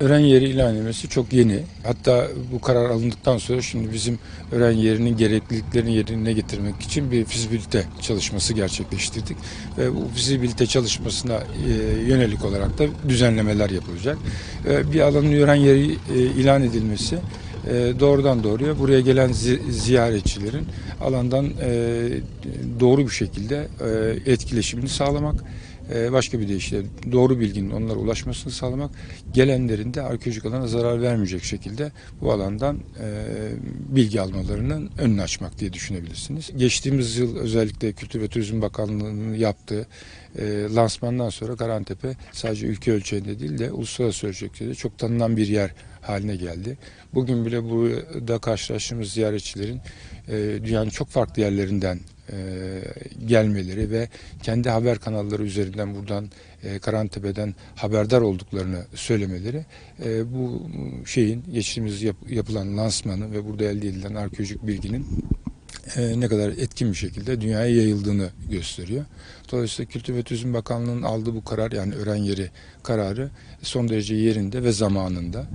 Öğren yeri ilan edilmesi çok yeni. Hatta bu karar alındıktan sonra şimdi bizim öğren yerinin gerekliliklerini yerine getirmek için bir fizibilite çalışması gerçekleştirdik. Ve bu fizibilite çalışmasına e, yönelik olarak da düzenlemeler yapılacak. E, bir alanın öğren yeri e, ilan edilmesi doğrudan doğruya buraya gelen zi- ziyaretçilerin alandan doğru bir şekilde etkileşimini sağlamak, başka bir deyişle doğru bilginin onlara ulaşmasını sağlamak, gelenlerin de arkeolojik alana zarar vermeyecek şekilde bu alandan e, bilgi almalarının önünü açmak diye düşünebilirsiniz. Geçtiğimiz yıl özellikle Kültür ve Turizm Bakanlığı'nın yaptığı e, lansmandan sonra Karantepe sadece ülke ölçeğinde değil de uluslararası ölçekte de çok tanınan bir yer haline geldi. Bugün bile burada karşılaştığımız ziyaretçilerin e, dünyanın çok farklı yerlerinden e, gelmeleri ve kendi haber kanalları üzerinden buradan e, Karantepe'den haberdar olduklarını söylemeleri e, bu şeyin geçtiğimiz yap- yapılan lansmanı ve burada elde edilen arkeolojik bilginin ne kadar etkin bir şekilde dünyaya yayıldığını gösteriyor. Dolayısıyla Kültür ve Turizm Bakanlığı'nın aldığı bu karar yani öğren yeri kararı son derece yerinde ve zamanında.